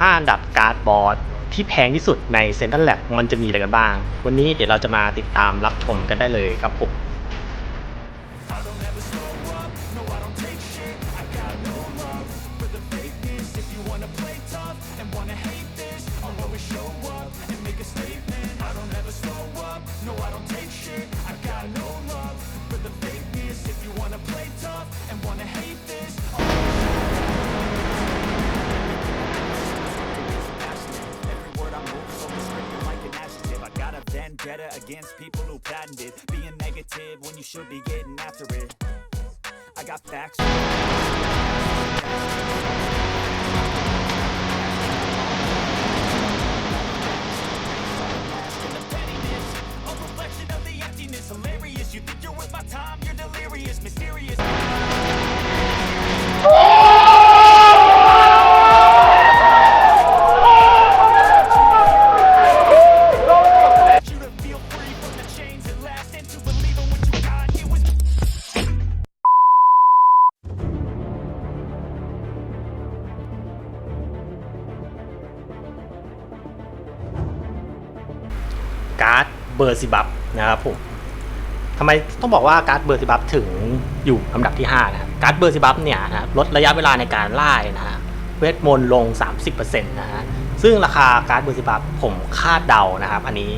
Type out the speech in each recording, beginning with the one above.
5 อันดับการ์ดบอร์ดที่แพงที่สุดในเซ็นทรัลแลบมันจะมีอะไรกันบ้าง วันนี้เดี๋ยวเราจะมาติดตามรับชมกันได้เลยครับผม against people who patented being negative when you should be getting after it. I got facts. เบอร์ซิบับนะครับผมทำไมต้องบอกว่าการ์ดเบอร์ซิบับถึงอยู่อันดับที่ 5 นะครับการ์ดเบอร์ซิบับเนี่ยนะลดระยะเวลาในการไล่นะฮะเวทมนต์ลง 30%นะฮะซึ่งราคาการ์ดเบอร์ซิบับผมคาดเดานะครับ อันนี้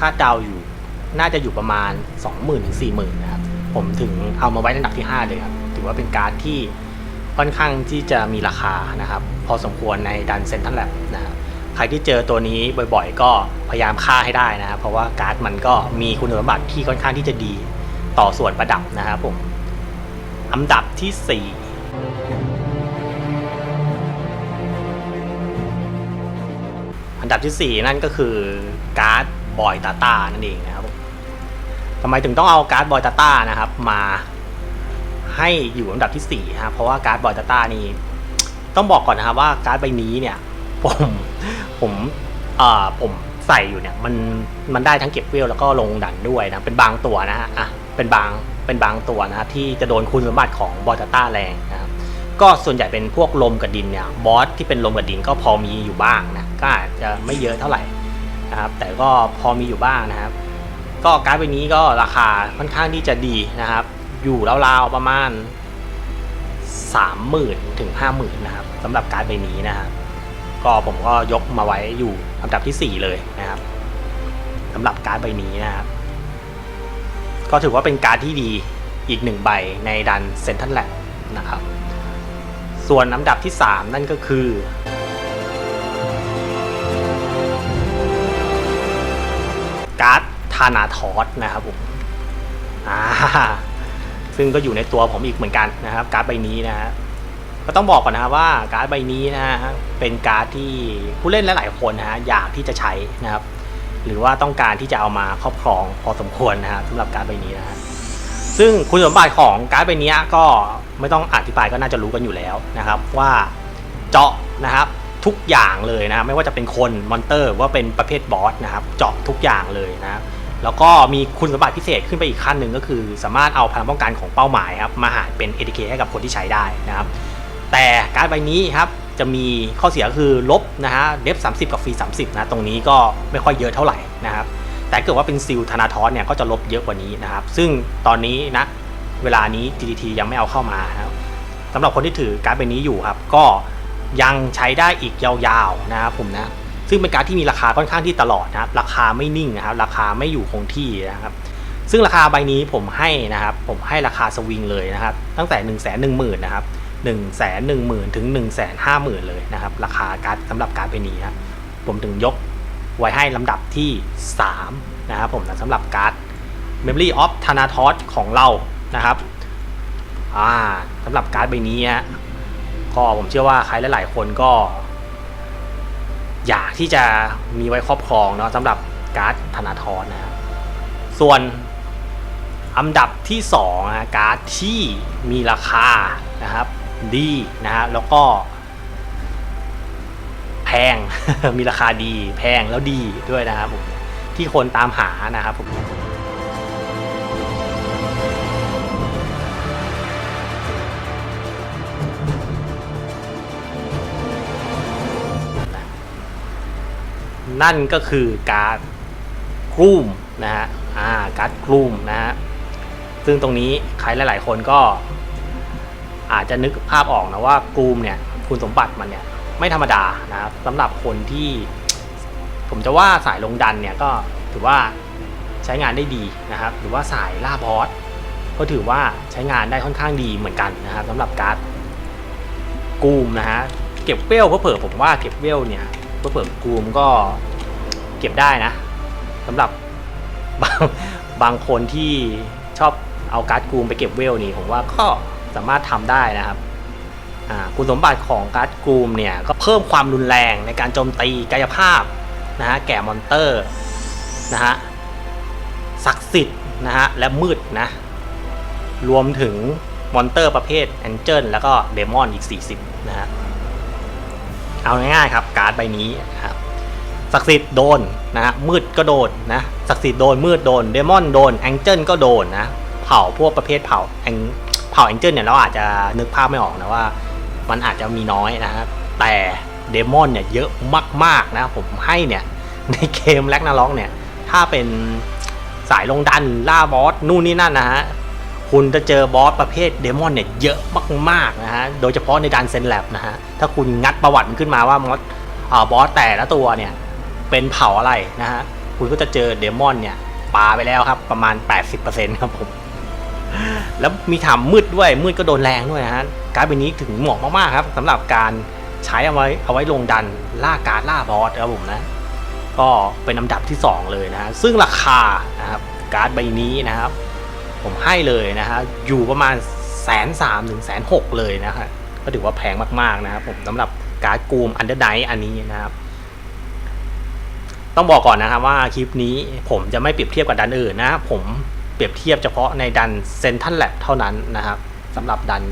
คาดเดาอยู่น่าจะอยู่ประมาณ 20,000ถึง40,000นะครับผมถึงเอามาไว้ในอันดับที่ 5 เลยครับถือว่าเป็นการ์ดที่ค่อนข้างที่จะมีราคานะครับ พอสมควรในดันเซนทันแลบนะครับ ใครที่เจอตัวนี้บ่อยๆ ก็พยายามฆ่าให้ได้นะครับ เพราะว่าการ์ดมันก็มีคุณสมบัติที่ค่อนข้างที่จะดีต่อส่วนประดับนะครับผมอันดับที่ 4 อันดับทีสี่4 นั่นก็คือการ์ดบอยตาต้านั่นเองนะครับผมทำไมถึงต้องเอาการ์ดบอยตาต้านะครับ มาให้อยู่อันดับที่4ครับเพราะว่าการ์ดบอยตาต้านี่ต้องบอกก่อนนะครับว่าการ์ดใบนี้เนี่ย ผมผมเอ่อผมใส่อยู่เนี่ยมันมันได้ทั้งเก็บเวลแล้วก็ลงดันด้วยนะเป็นบางตัวนะฮะอะเป็นบางเป็นบางตัวนะครับที่จะโดนคุณสมบัติของบอตต้าแรงนะครับก็ส่วนใหญ่เป็นพวกลมกับดินเนี่ยบอสที่เป็นลมกับดินก็พอมีอยู่บ้างนะก็อาจจะไม่เยอะเท่าไหร่นะครับแต่ก็พอมีอยู่บ้างนะครับ ก็การ์ดใบนี้ก็ราคาค่อนข้างที่จะดีนะครับ อยู่ราวๆประมาณ 30,000 ถึง 50,000 นะครับสำหรับการ์ดใบนี้นะครับ ก็ผมก็ยกมาไว้อยู่อันดับที่ 4 เลยนะครับสำหรับการ์ดใบนี้นะครับก็ถือว่าเป็นการ์ดที่ดีอีกหนึ่งใบในดันเซนทันแลบนะครับ ส่วนอันดับที่ 3 นั่นก็คือการ์ดธานาทอสนะครับผมอ่าซึ่งก็อยู่ในตัวผมอีกเหมือนกันนะครับ การ์ดใบนี้นะฮะ ก็ต้องบอกก่อนนะครับว่าการ์ดใบนี้นะฮะเป็นการ์ดที่ผู้เล่นหลายๆคนนะฮะอยากที่จะใช้นะครับ หรือว่าต้องการที่จะเอามาครอบครองพอสมควรนะฮะสำหรับการ์ดใบนี้นะฮะซึ่งคุณสมบัติของการ์ดใบนี้ก็ไม่ต้องอธิบายก็น่าจะรู้กันอยู่แล้วนะครับ ว่าเจาะนะครับทุกอย่างเลยนะไม่ว่าจะเป็นคนมอนเตอร์ว่าเป็นประเภทบอสนะครับ เจาะทุกอย่างเลยนะครับแล้วก็มีคุณสมบัติพิเศษขึ้นไปอีกขั้นหนึ่งก็คือ สามารถเอาพลังป้องกันของเป้าหมายครับมาหารเป็น ATK ให้กับคนที่ใช้ได้นะครับ แต่การ์ดใบนี้ครับจะมีข้อเสียคือลบนะฮะเดฟ30กับฟรี30นะตรงนี้ก็ไม่ค่อยเยอะเท่าไหร่นะครับแต่เกิดว่าเป็นซิลธนาทอสเนี่ยก็จะลบเยอะกว่านี้นะครับ ซึ่งตอนนี้นะเวลานี้ GTT ยังไม่เอาเข้ามานะครับสำหรับคนที่ถือการ์ดใบนี้อยู่ครับ ก็ยังใช้ได้อีกยาวๆนะครับผมนะซึ่งเป็นการที่มีราคาค่อนข้างที่ตลอดนะครับ ราคาไม่นิ่งนะครับ ราคาไม่อยู่คงที่นะครับ ซึ่งราคาใบนี้ผมให้นะครับ ผมให้ราคาสวิงเลยนะครับ ตั้งแต่1นึ่งแสนหนึ่งหมื่นนะครับ 1นึ่งแสนหนึ่งหมื่นถึง1นึ่งแสนห้าหมื่นเลยนะครับ ราคาการ์ดสำหรับการ์ดใบนี้ครับผมถึงยกไว้ให้ลำดับที่ 3 นะครับผมนะสำหรับการ์ด Memory of Thanatos ของเรานะครับอ่าสำหรับการ์ดใบนี้ฮะก็ผมเชื่อว่าใครหลาย ๆ คนก็ อยากที่จะมีไว้ครอบครองเนาะสำหรับการ์ดธนาทรนะครับส่วนอันดับที่2นะการ์ดที่มีราคานะครับ ดีนะฮะแล้วก็แพง มีราคาดี แพงแล้วดีด้วยนะครับผมที่คนตามหานะครับผมนั่นก็คือการ์ดกลุ่มนะฮะ อ่า การ์ดกลุ่มนะฮะ ซึ่งตรงนี้ใครหลาย ๆ คนก็ อาจจะนึกภาพออกนะว่ากลุ่มเนี่ยคุณสมบัติมันเนี่ยไม่ธรรมดานะครับสำหรับคนที่ ผมจะว่าสายลงดันเนี่ยก็ถือว่าใช้งานได้ดีนะครับ หรือว่าสายล่าบอสก็ถือว่าใช้งานได้ค่อนข้างดีเหมือนกันนะครับสำหรับการ์ดกูมนะฮะเก็บเวลเผื่อผมว่าเก็บเวลเนี่ยเผื่อกูมก็เก็บได้นะสำหรับบางบางคนที่ชอบเอาการ์ดกูมไปเก็บเวลนี่ผมว่าก็ สามารถทำได้นะครับคุณสมบัติของการ์ดกรูมเนี่ยก็เพิ่มความรุนแรงในการโจมตีกายภาพนะฮะแก่มอนเตอร์นะฮะศักดิ์สิทธิ์นะฮะและมืดนะรวมถึงมอนเตอร์ประเภทแองเจิลแล้วก็เดมอนอีก 40 นะฮะเอาง่ายๆครับการ์ดใบนี้ครับศักดิ์สิทธิ์โดนนะฮะมืดก็โดนนะศักดิ์สิทธิ์โดนมืดโดนเดมอนโดนแองเจิลก็โดนนะเผ่าพวกประเภทเผ่าแอง ผ่าแองเจิลเนี่ยเราอาจจะนึกภาพไม่ออกนะว่า มันอาจจะมีน้อยนะครับแต่เดมอนเนี่ยเยอะมากๆนะผมให้เนี่ยในเกมแล็กนาล็อกเนี่ยถ้าเป็นสายลงดันล่าบอสนู่นนี่นั่นนะฮะคุณจะเจอบอสประเภทเดมอนเนี่ยเยอะมากๆนะฮะโดยเฉพาะในดันเซนแลบนะฮะถ้าคุณงัดประวัติมันขึ้นมาว่ามอสอ่าบอสแต่ละตัวเนี่ยเป็นเผ่าอะไรนะฮะคุณก็จะเจอเดมอนเนี่ยปาไปแล้วครับประมาณ 80%ครับผม แล้วมีถามมืดด้วยมืดก็โดนแรงด้วยนะฮะการ์ดใบนี้ถึงเหมาะมากๆครับสำหรับการใช้เอาไว้เอาไว้ลงดันล่าการ์ดล่าบอสครับผมนะ ก็เป็นอันดับที่ 2 เลยนะฮะซึ่งราคานะครับการ์ดใบนี้นะครับ ผมให้เลยนะฮะอยู่ประมาณแสนสามถึงแสนหกเลยนะฮะก็ถือว่าแพงมากๆนะครับผมสำหรับการ์ดกูมอันเดอร์ไนอันนี้นะครับต้องบอกก่อนนะครับว่าคลิปนี้ผมจะไม่เปรียบเทียบกับดันอื่นนะผม เปรียบเทียบเฉพาะในดันเซนทันแลบเท่านั้นนะครับสำหรับดัน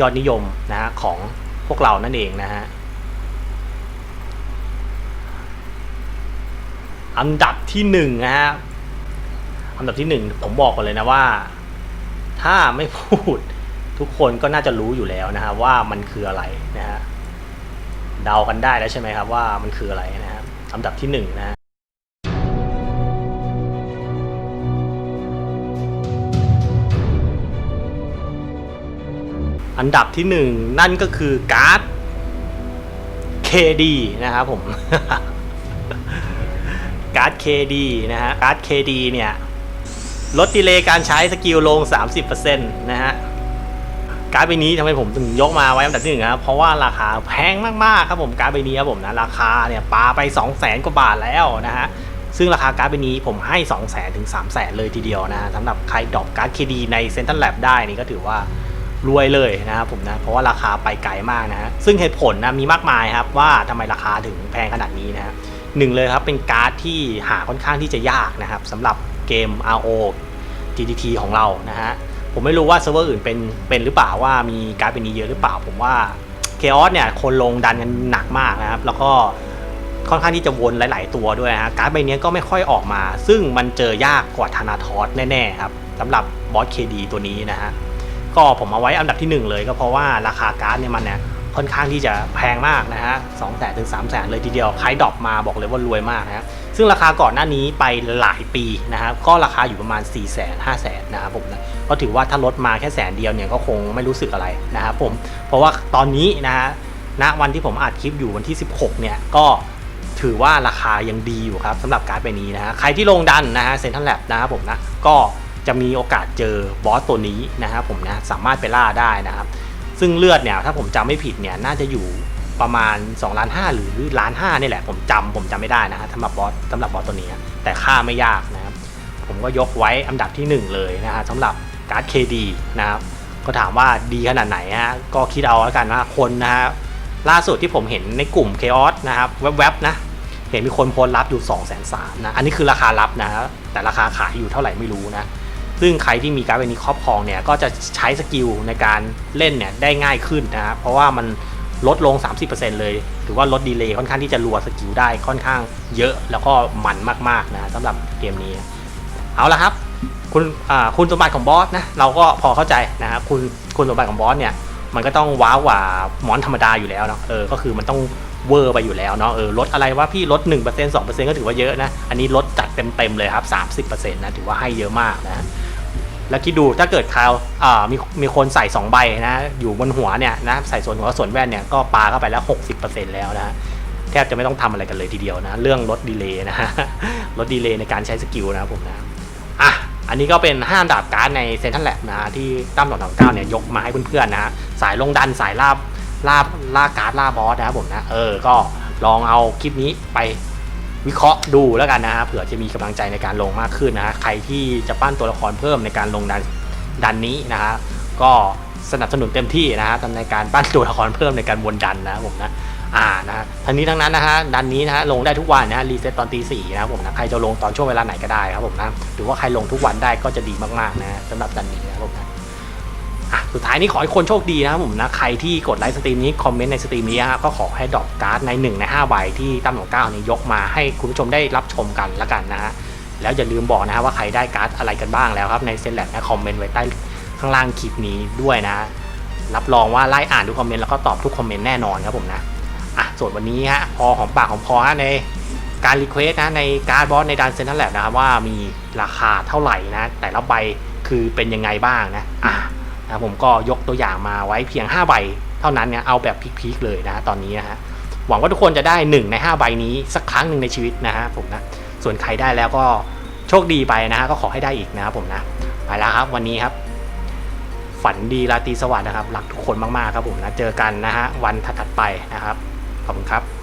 ยอดนิยมนะฮะของพวกเรานั่นเองนะฮะอันดับที่หนึ่งนะฮะอันดับที่หนึ่งผมบอกก่อนเลยนะว่า ถ้าไม่พูดทุกคนก็น่าจะรู้อยู่แล้วนะฮะว่ามันคืออะไรนะฮะเดากันได้แล้วใช่ไหมครับว่ามันคืออะไรนะฮะอันดับที่หนึ่งนะ อันดับที่หนึ่งนั่นก็คือการ์ด KD นะครับผม การ์ด KD นะฮะ การ์ด KD เนี่ย ลดดีเลย์การใช้สกิลลง 30%นะฮะ การ์ดใบนี้ทำไมผมถึงยกมาไว้อันดับที่หนึ่งครับ เพราะว่าราคาแพงมากๆครับผม การ์ดใบนี้ครับผมนะ ราคาเนี่ยปาไป 2 0 0 0 0 0กว่าบาทแล้วนะฮะ ซึ่งราคาการ์ดใบนี้ผมให้ 2 0 0 0 0 0ถึง3 0 0 0 0เลยทีเดียวนะฮะสำหรับใครดรอปการ์ด KD ในเซ็นทรัลแลบได้นี่ก็ถือว่า รวยเลยนะครับผมนะเพราะว่าราคาไปไกลมากนะซึ่งเหตุผลนะมีมากมายครับว่าทำไมราคาถึงแพงขนาดนี้นะหนึ่งเลยครับเป็นการ์ดที่หาค่อนข้างที่จะยากนะครับสำหรับเกม RO GTT ของเรานะฮะผมไม่รู้ว่าเซิร์ฟเวอร์อื่นเป็นเป็นหรือเปล่าว่ามีการ์ดเป็นนี้เยอะหรือเปล่า ผมว่า Chaos เนี่ยคนลงดันกันหนักมากนะครับแล้วก็ค่อนข้างที่จะวนหลาย ๆ ตัวด้วยนะฮะการ์ดใบนี้ก็ไม่ค่อยออกมา ซึ่งมันเจอยากกว่าธนาทอสแน่ ๆ ครับสำหรับบอส KD ตัวนี้นะฮะ ก็ผมเอาไว้อันดับที่หนึ่งเลยก็เพราะว่าราคาการ์ดเนี่ยมันเนี่ยค่อนข้างที่จะแพงมากนะฮะสองแสนถึงสามแสนเลยทีเดียวใครดรอปมาบอกเลยว่ารวยมากนะฮะซึ่งราคาก่อนหน้านี้ไปหลายปีนะครับก็ราคาอยู่ประมาณ4ี่แสนห้าแสนนะครับผมนะก็ถือว่าถ้าลดมาแค่แสนเดียวเนี่ยก็คงไม่รู้สึกอะไรนะครับผมเพราะว่าตอนนี้นะฮะณวันที่ผมอัดคลิปอยู่วันที่ 16 เนี่ยก็ถือว่าราคายังดีอยู่ครับสำหรับการ์ดใบนี้นะฮะใครที่ลงดันนะฮะเซ็นทันแลบนะครับผมนะก็ จะมีโอกาสเจอบอสตัวนี้นะครับผมนะสามารถไปล่าได้นะครับ ซึ่งเลือดเนี่ยถ้าผมจำไม่ผิดเนี่ยน่าจะอยู่ประมาณ2ล้าน5หรือล้าน5นี่แหละผมจำผมจำไม่ได้นะฮะสำหรับบอสสำหรับบอสตัวนี้นะแต่ค่าไม่ยากนะครับ ผมก็ยกไว้อันดับที่ 1 เลยนะฮะสำหรับการ์ด KD นะครับก็ถามว่าดีขนาดไหนฮะก็คิดเอาแล้วกันว่าคนนะฮะล่าสุดที่ผมเห็นในกลุ่ม Chaos นะครับแวบๆนะเห็นมีคนโพสต์รับอยู่2 3 0 0 0นสนะอันนี้คือราคารับนะแต่ราคาขายอยู่เท่าไหร่ไม่รู้นะ ซึ่งใครที่มีการ์ดใบนี้ครอบครองเนี่ยก็จะใช้สกิลในการเล่นเนี่ยได้ง่ายขึ้นนะครับเพราะว่ามันลดลง 30%เลย ถือว่าลดดีเลย์ค่อนข้างที่จะรัวสกิลได้ค่อนข้างเยอะแล้วก็มันมากๆนะสำหรับเกมนี้ เอาละครับคุณคุณสมบัติของบอสนะเราก็พอเข้าใจนะครับคุณคุณสมบัติของบอสเนี่ยมันก็ต้องว้าวกว่ามอนธรรมดาอยู่แล้วเนาะเออก็คือมันต้องเวอร์ไปอยู่แล้วเนาะเออลดอะไรว่าพี่ลด 1% 2%ก็ถือว่าเยอะนะ อันนี้ลดจัดเต็มๆเลยครับ 30%นะถือว่าให้เยอะมากนะ แล้วคิดดูถ้าเกิดคาวมีมีคนใส่ 2 ใบนะอยู่บนหัวเนี่ยนะใส่ส่วนหัวส่วนแว่นเนี่ยก็ปาเข้าไปแล้ว 60%แล้วนะแทบจะไม่ต้องทำอะไรกันเลยทีเดียวนะ เรื่องลดดีเลย์นะลดดีเลย์ในการใช้สกิลนะครับผมนะอะอันนี้ก็เป็นห้าอันดับการ์ดในเซนทันแลบนะที่ตั้มสองสามเก้าเนี่ยยกมาให้เพื่อนๆนะสายลงดันสายล่าล่าล่าการ์ดล่าบอสนะครับผมนะเออก็ลองเอาคลิปนี้ไป วิเคราะห์ดูแล้วกันนะฮะเผื่อจะมีกำลังใจในการลงมากขึ้นนะฮะใครที่จะปั้นตัวละครเพิ่มในการลงดันดันนี้นะฮะก็สนับสนุนเต็มที่นะฮะในการปั้นตัวละครเพิ่มในการวนดันนะผมนะอ่านะทั้งนี้ทั้งนั้นนะฮะดันนี้นะฮะลงได้ทุกวันนะฮะรีเซ็ตตอนตีสี่นะครับผมนะใครจะลงตอนช่วงเวลาไหนก็ได้ครับผมนะหรือว่าใครลงทุกวันได้ก็จะดีมากๆนะสำหรับดันนี้นะครับผมนะ อะสุดท้ายนี้ขอให้คนโชคดีนะครับผมนะ ใครที่กดไลค์สตรีมนี้ คอมเมนต์ในสตรีมนี้ฮะก็ขอให้ดรอปการ์ดใน1ใน5ใบที่ตั้มของเก้านี้ยกมาให้คุณผู้ชมได้รับชมกันละกันนะฮะแล้วอย่าลืมบอกนะฮะว่าใครได้การ์ดอะไรกันบ้างแล้วครับในเซนแลกนะคอมเมนต์ไว้ใต้ข้างล่างคลิปนี้ด้วยนะ รับรองว่าไล่อ่านทุกคอมเมนต์แล้วก็ตอบทุกคอมเมนต์แน่นอนครับผมนะอะส่วนวันนี้ฮะพอหอมปากหอมคอฮะในการรีเควสนะในการ์ดบอสในดันเซนทันแลบนะครับว่ามีราคาเท่าไหร่นะแต่ละใบคือเป็นยังไงบ้างนะอะ นะผมก็ยกตัวอย่างมาไว้เพียง 5 ใบ เท่านั้นเนี่ยเอาแบบพีคๆเลยนะตอนนี้นะฮะหวังว่าทุกคนจะได้ 1 ใน 5 ใบนี้สักครั้งหนึ่งในชีวิตนะฮะผมนะส่วนใครได้แล้วก็โชคดีไปนะฮะก็ขอให้ได้อีกนะครับผมนะไปแล้วครับวันนี้ครับ ฝันดีราตรีสวัสดิ์นะครับรักทุกคนมากๆครับผมนะเจอกันนะฮะวันถัดๆไปนะครับขอบคุณครับ